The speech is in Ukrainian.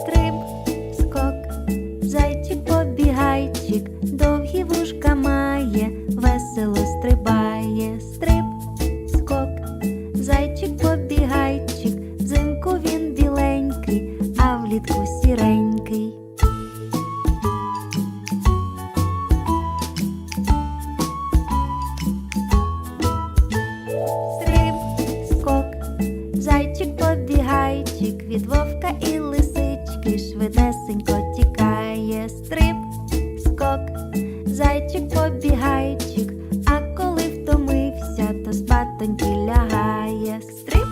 Стриб, скок, зайчик побігайчик, довгі вушка має, весело стрибає, стриб, скок, зайчик побігайчик, взимку він біленький, а влітку сі. зайчик побігайчик, від вовка і лисички, швидесенько тікає стриб, скок, зайчик побігайчик, а коли втомився, то спатоньки лягає стриб.